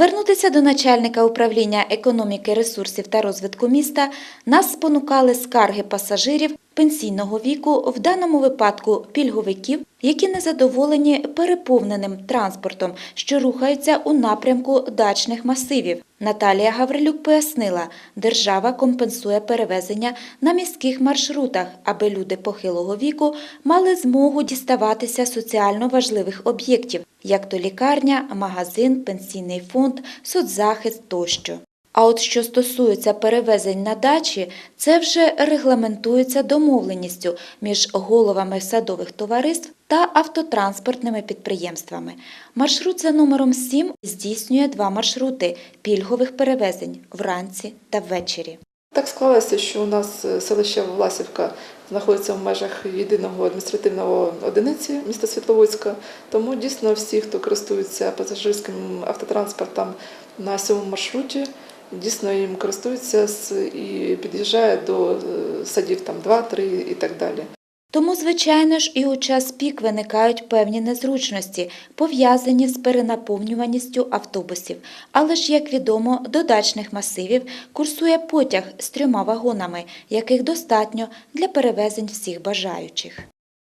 Звернутися до начальника управління економіки, ресурсів та розвитку міста. Нас спонукали скарги пасажирів пенсійного віку, в даному випадку пільговиків, які незадоволені переповненим транспортом, що рухаються у напрямку дачних масивів. Наталія Гаврилюк пояснила, держава компенсує перевезення на міських маршрутах, аби люди похилого віку мали змогу діставатися соціально важливих об'єктів, як то лікарня, магазин, пенсійний фонд, соцзахист тощо. А от що стосується перевезень на дачі, це вже регламентується домовленістю між головами садових товариств та автотранспортними підприємствами. Маршрут за номером 7 здійснює два маршрути пільгових перевезень вранці та ввечері. Так склалося, що у нас е, селище Власівка знаходиться в межах єдиного адміністративного одиниці міста Світловодська. Тому дійсно всі, хто користується пасажирським автотранспортом на сьомому маршруті, дійсно їм користуються і під'їжджає до е, садів там 2-3 і так далі. Тому, звичайно ж, і у час пік виникають певні незручності, пов'язані з перенаповнюваністю автобусів. Але ж, як відомо, до дачних масивів курсує потяг з трьома вагонами, яких достатньо для перевезень всіх бажаючих.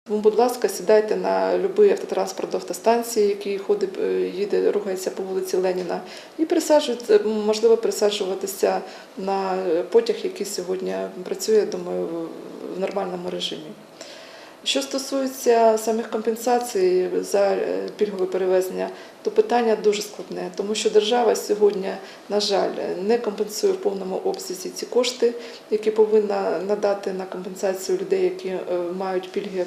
Будь ласка, сідайте на будь-який автотранспорт до автостанції, який ходить, е, їде, рухається по вулиці Леніна, і присаджуйте, можливо, присаджуватися на потяг, який сьогодні працює, думаю, в нормальному режимі. Що стосується самих компенсацій за е, пільгове перевезення, то питання дуже складне, тому що держава сьогодні, на жаль, не компенсує в повному обсязі ці кошти, які повинна надати на компенсацію людей, які е, мають пільги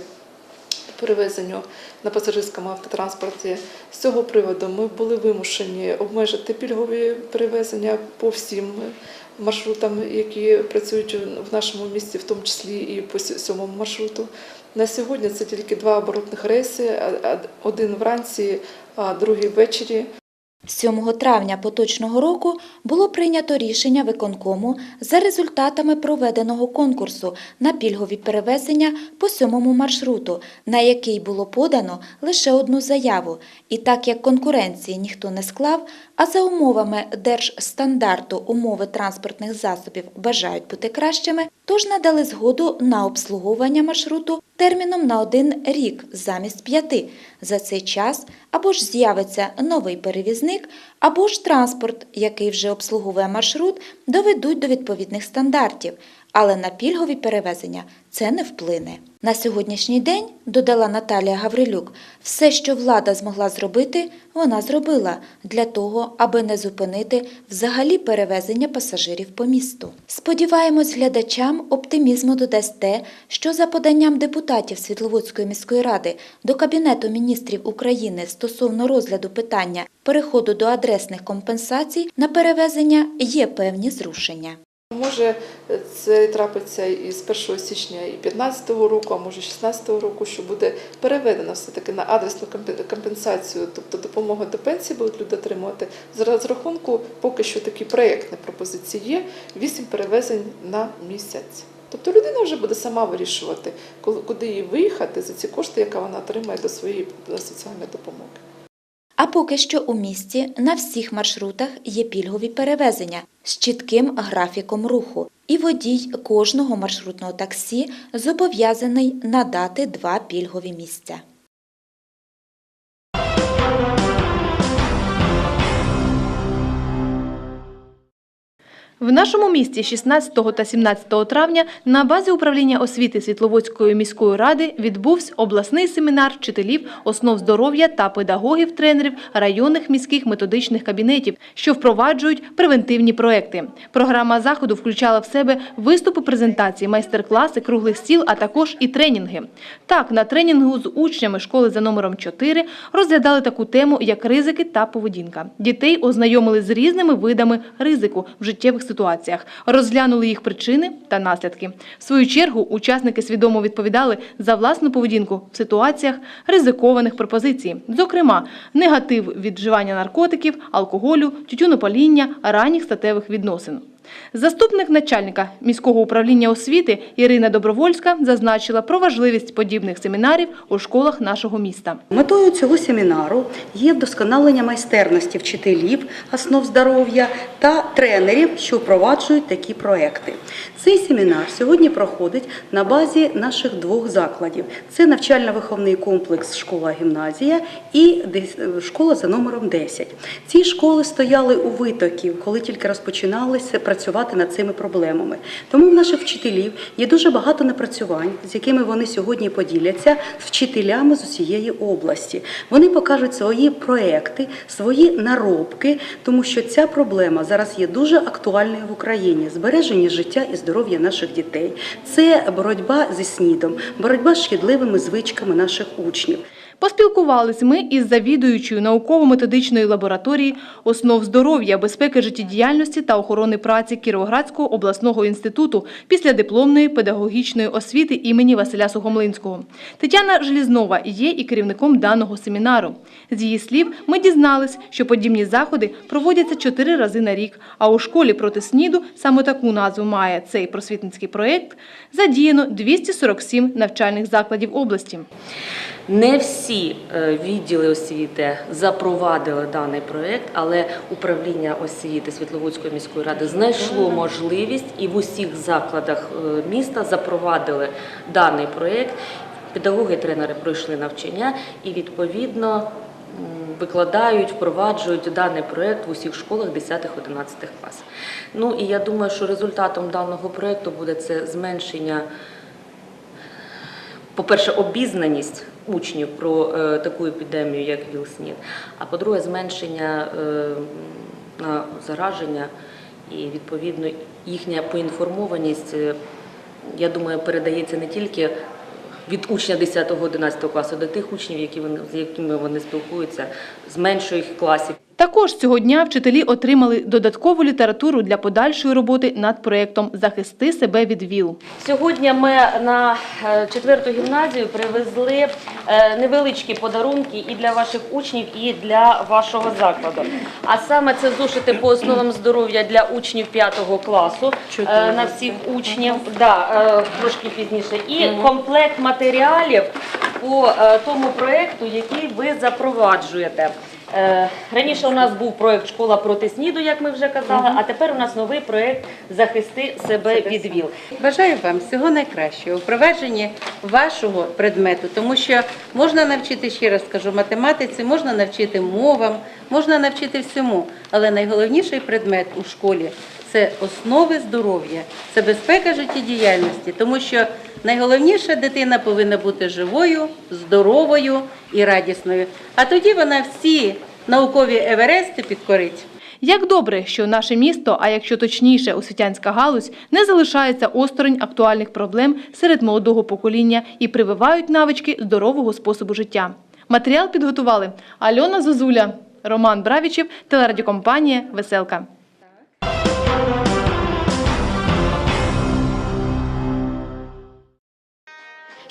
перевезенню на пасажирському автотранспорті. З цього приводу ми були вимушені обмежити пільгові перевезення по всім маршрутам, які працюють в нашому місті, в тому числі і по сьомому маршруту. На сьогодні це тільки два оборотних рейси, один вранці, а другий ввечері. 7 травня поточного року було прийнято рішення виконкому за результатами проведеного конкурсу на пільгові перевезення по сьомому маршруту, на який було подано лише одну заяву. І так як конкуренції ніхто не склав, а за умовами держстандарту умови транспортних засобів бажають бути кращими, тож надали згоду на обслуговування маршруту терміном на один рік замість п'яти. За цей час або ж з'явиться новий перевізник, або ж транспорт, який вже обслуговує маршрут, доведуть до відповідних стандартів. Але на пільгові перевезення це не вплине. На сьогоднішній день, додала Наталія Гаврилюк, все, що влада змогла зробити, вона зробила для того, аби не зупинити взагалі перевезення пасажирів по місту. Сподіваємось, глядачам оптимізму додасть те, що за поданням депутатів Світловодської міської ради до Кабінету міністрів України стосовно розгляду питання переходу до адресних компенсацій на перевезення є певні зрушення. Може, це трапиться і з 1 січня і 2015 року, а може 2016 року, що буде переведено все-таки на адресну компенсацію, тобто допомога до пенсії будуть люди отримувати. З розрахунку поки що такі проєктні пропозиції є 8 перевезень на місяць. Тобто людина вже буде сама вирішувати, куди їй виїхати за ці кошти, яка вона отримає до своєї соціальної допомоги. А поки що у місті на всіх маршрутах є пільгові перевезення з чітким графіком руху, і водій кожного маршрутного таксі зобов'язаний надати два пільгові місця. В нашому місті 16 та 17 травня на базі управління освіти Світловодської міської ради відбувся обласний семінар вчителів основ здоров'я та педагогів-тренерів районних міських методичних кабінетів, що впроваджують превентивні проекти. Програма заходу включала в себе виступи презентації, майстер-класи, круглих стіл, а також і тренінги. Так, на тренінгу з учнями школи за номером 4 розглядали таку тему, як ризики та поведінка. Дітей ознайомили з різними видами ризику в життєвих ситуаціях, розглянули їх причини та наслідки. В свою чергу учасники свідомо відповідали за власну поведінку в ситуаціях ризикованих пропозицій, зокрема, негатив від вживання наркотиків, алкоголю, тютюнопаління, ранніх статевих відносин. Заступник начальника міського управління освіти Ірина Добровольська зазначила про важливість подібних семінарів у школах нашого міста. Метою цього семінару є вдосконалення майстерності вчителів основ здоров'я та тренерів, що впроваджують такі проекти. Цей семінар сьогодні проходить на базі наших двох закладів: це навчально-виховний комплекс школа-гімназія і школа за номером 10. Ці школи стояли у витоків, коли тільки розпочиналися працювати над цими проблемами. Тому в наших вчителів є дуже багато напрацювань, з якими вони сьогодні поділяться з вчителями з усієї області. Вони покажуть свої проекти, свої наробки, тому що ця проблема зараз є дуже актуальною в Україні збереження життя і здоров'я наших дітей. Це боротьба зі снідом, боротьба з шкідливими звичками наших учнів. Поспілкувались ми із завідуючою науково-методичної лабораторії основ здоров'я, безпеки життєдіяльності та охорони праці Кіровоградського обласного інституту після дипломної педагогічної освіти імені Василя Сухомлинського. Тетяна Желізнова є і керівником даного семінару. З її слів, ми дізнались, що подібні заходи проводяться чотири рази на рік, а у школі проти СНІДу саме таку назву має цей просвітницький проєкт, задіяно 247 навчальних закладів області. Не всі е, відділи освіти запровадили даний проєкт, але управління освіти Світловодської міської ради знайшло можливість і в усіх закладах е, міста запровадили даний проєкт. Педагоги і тренери пройшли навчання і відповідно викладають, впроваджують даний проєкт в усіх школах 10-11 класів. Ну і я думаю, що результатом даного проєкту буде це зменшення по-перше, обізнаність учнів про е, таку епідемію, як ВІЛ-СНІД, а по-друге, зменшення е, зараження і відповідно їхня поінформованість, е, я думаю, передається не тільки від учня 10-11 класу до тих учнів, з якими вони спілкуються, з менших класів. Також цього дня вчителі отримали додаткову літературу для подальшої роботи над проєктом Захисти себе від ВІЛ. Сьогодні ми на е, четверту гімназію привезли е, невеличкі подарунки і для ваших учнів, і для вашого закладу. А саме це зошити по основам здоров'я для учнів 5 класу е, на всіх учнів, да, трошки пізніше, і комплект матеріалів по тому проєкту, який ви запроваджуєте. Е, Раніше у нас був проєкт Школа проти СНІДу, як ми вже казали, а тепер у нас новий проєкт Захисти себе від ВІЛ. Бажаю вам всього найкращого у провадженні вашого предмету, тому що можна навчити, ще раз скажу, математиці, можна навчити мовам, можна навчити всьому. Але найголовніший предмет у школі це основи здоров'я, це безпека життєдіяльності, тому що найголовніше дитина повинна бути живою, здоровою і радісною. А тоді вона всі наукові еверести підкорить. Як добре, що наше місто, а якщо точніше, освітянська галузь, не залишається осторонь актуальних проблем серед молодого покоління і прививають навички здорового способу життя. Матеріал підготували Альона Зозуля, Роман Бравічів, телерадіокомпанія Веселка.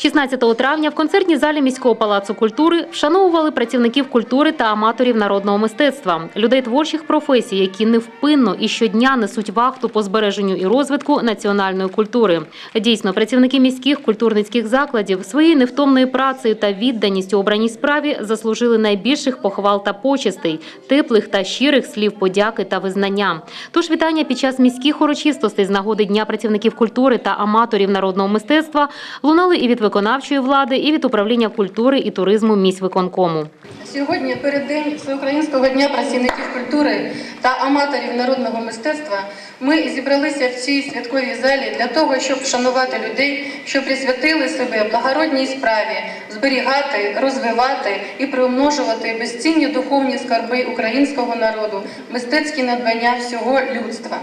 16 травня в концертній залі міського палацу культури вшановували працівників культури та аматорів народного мистецтва, людей творчих професій, які невпинно і щодня несуть вахту по збереженню і розвитку національної культури. Дійсно, працівники міських культурницьких закладів своєю невтомною працею та відданістю обраній справі заслужили найбільших похвал та почестей, теплих та щирих слів подяки та визнання. Тож вітання під час міських урочистостей з нагоди Дня працівників культури та аматорів народного мистецтва лунали і від виконавчої влади, і від управління культури і туризму міськвиконкому. Сьогодні, переддень Всеукраїнського дня працівників культури та аматорів народного мистецтва, ми зібралися в цій святковій залі для того, щоб вшанувати людей, що присвятили себе благородній справі, зберігати, розвивати і приумножувати безцінні духовні скарби українського народу, мистецькі надбання всього людства.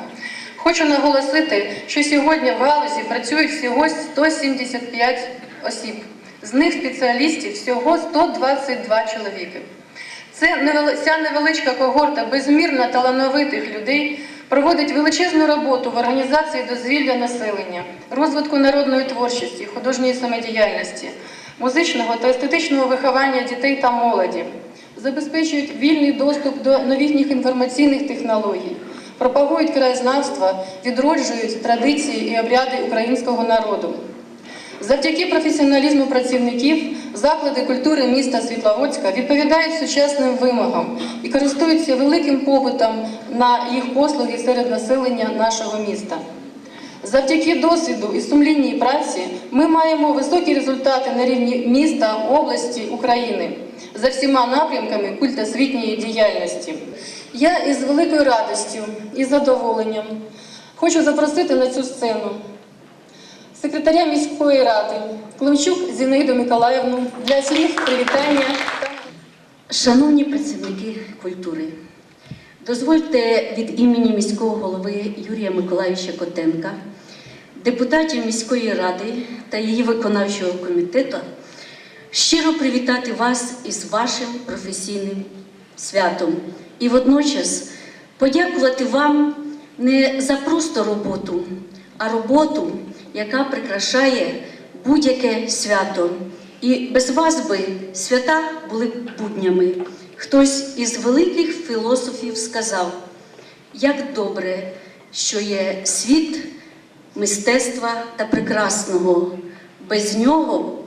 Хочу наголосити, що сьогодні в галузі працюють всього 175 осіб. З них спеціалістів всього 122 чоловіки. Це ця невеличка когорта безмірно талановитих людей проводить величезну роботу в організації дозвілля населення, розвитку народної творчості, художньої самодіяльності, музичного та естетичного виховання дітей та молоді, забезпечують вільний доступ до новітніх інформаційних технологій, пропагують краєзнавство, відроджують традиції і обряди українського народу. Завдяки професіоналізму працівників заклади культури міста Світловодська відповідають сучасним вимогам і користуються великим попитом на їх послуги серед населення нашого міста. Завдяки досвіду і сумлінній праці ми маємо високі результати на рівні міста, області, України за всіма напрямками культосвітньої діяльності. Я із великою радістю і задоволенням хочу запросити на цю сцену секретаря міської ради Климчук Зінаїду Миколаївну для слів привітання. Шановні працівники культури, дозвольте від імені міського голови Юрія Миколаївича Котенка, депутатів міської ради та її виконавчого комітету щиро привітати вас із вашим професійним святом і водночас подякувати вам не за просто роботу, а роботу, яка прикрашає будь-яке свято. І без вас би свята були б буднями. Хтось із великих філософів сказав, як добре, що є світ мистецтва та прекрасного. Без нього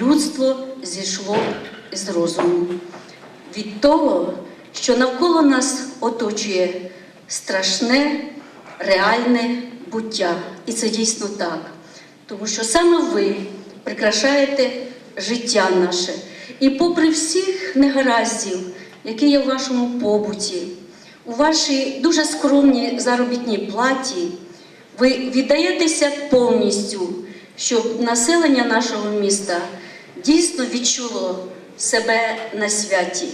людство зійшло з розуму. Від того, що навколо нас оточує страшне, реальне буття. І це дійсно так. Тому що саме ви прикрашаєте життя наше. І попри всіх негараздів, які є в вашому побуті, у вашій дуже скромній заробітній платі, ви віддаєтеся повністю, щоб населення нашого міста дійсно відчуло себе на святі.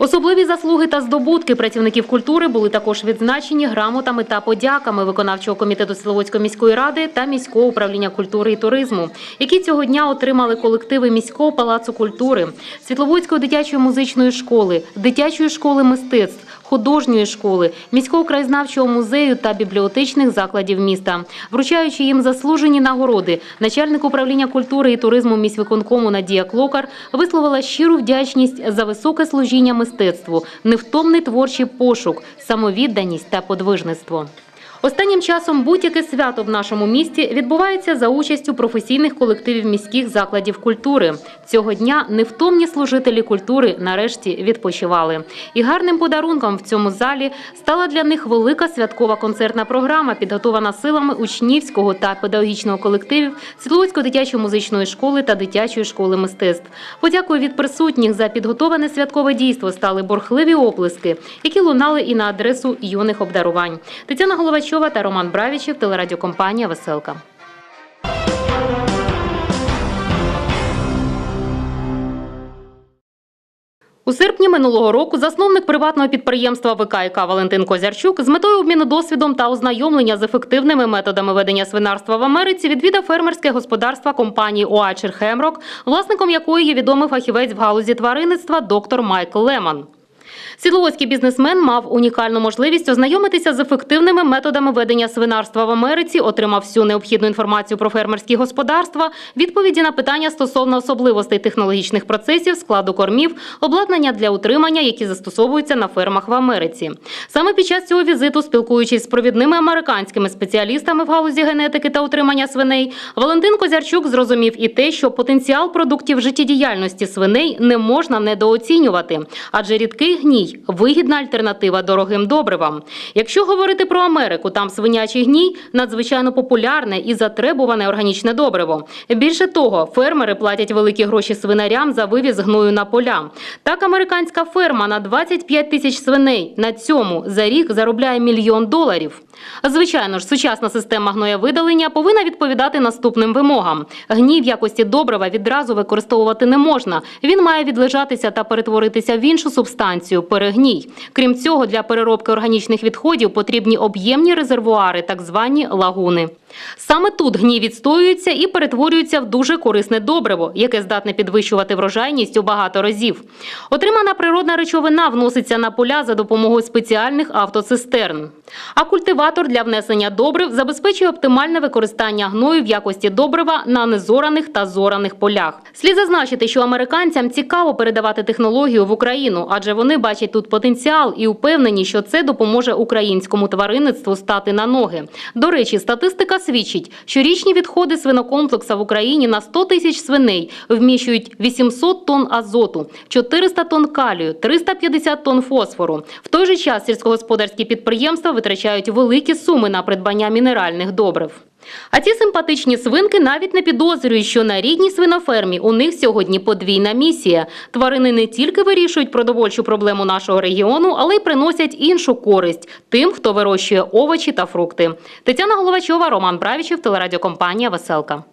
Особливі заслуги та здобутки працівників культури були також відзначені грамотами та подяками виконавчого комітету Світловодської міської ради та міського управління культури і туризму, які цього дня отримали колективи міського палацу культури, Світловодської дитячої музичної школи, дитячої школи мистецтв. Художньої школи, міського краєзнавчого музею та бібліотечних закладів міста, вручаючи їм заслужені нагороди, начальник управління культури і туризму міськвиконкому Надія Клокар висловила щиру вдячність за високе служіння мистецтву, невтомний творчий пошук, самовідданість та подвижництво. Останнім часом будь-яке свято в нашому місті відбувається за участю професійних колективів міських закладів культури. Цього дня невтомні служителі культури нарешті відпочивали. І гарним подарунком в цьому залі стала для них велика святкова концертна програма, підготована силами учнівського та педагогічного колективів Світловодської дитячої музичної школи та дитячої школи мистецтв. Подякую від присутніх за підготовлене святкове дійство стали борхливі оплески, які лунали і на адресу юних обдарувань. Тетяна Головачова та Роман Бравічев, телерадіокомпанія Веселка. У серпні минулого року засновник приватного підприємства ВКК Валентин Козярчук з метою обміну досвідом та ознайомлення з ефективними методами ведення свинарства в Америці відвідав фермерське господарство компанії Оачер Хемрок, власником якої є відомий фахівець в галузі тваринництва доктор Майкл Леман. Світловодський бізнесмен мав унікальну можливість ознайомитися з ефективними методами ведення свинарства в Америці, отримав всю необхідну інформацію про фермерські господарства, відповіді на питання стосовно особливостей технологічних процесів, складу кормів, обладнання для утримання, які застосовуються на фермах в Америці. Саме під час цього візиту, спілкуючись з провідними американськими спеціалістами в галузі генетики та утримання свиней, Валентин Козярчук зрозумів і те, що потенціал продуктів життєдіяльності свиней не можна недооцінювати, адже рідкий гній вигідна альтернатива дорогим добривам. Якщо говорити про Америку, там свинячий гній надзвичайно популярне і затребуване органічне добриво. Більше того, фермери платять великі гроші свинарям за вивіз гною на поля. Так, американська ферма на 25 тисяч свиней на цьому за рік заробляє мільйон доларів. Звичайно ж, сучасна система гноєвидалення повинна відповідати наступним вимогам. Гній в якості добрива відразу використовувати не можна. Він має відлежатися та перетворитися в іншу субстанцію перегній. Крім цього, для переробки органічних відходів потрібні об'ємні резервуари, так звані лагуни. Саме тут гній відстоюється і перетворюється в дуже корисне добриво, яке здатне підвищувати врожайність у багато разів. Отримана природна речовина вноситься на поля за допомогою спеціальних автоцистерн. А культиватор для внесення добрив забезпечує оптимальне використання гною в якості добрива на незораних та зораних полях. Слід зазначити, що американцям цікаво передавати технологію в Україну, адже вони бачать тут потенціал і впевнені, що це допоможе українському тваринництву стати на ноги. До речі, статистика свідчить, що річні відходи свинокомплекса в Україні на 100 тисяч свиней вміщують 800 тонн азоту, 400 тонн калію, 350 тонн фосфору. В той же час сільськогосподарські підприємства витрачають великі суми на придбання мінеральних добрив. А ці симпатичні свинки навіть не підозрюють, що на рідній свинофермі у них сьогодні подвійна місія. Тварини не тільки вирішують продовольчу проблему нашого регіону, але й приносять іншу користь тим, хто вирощує овочі та фрукти. Тетяна Головачова, Роман Бравічев, телерадіокомпанія Веселка.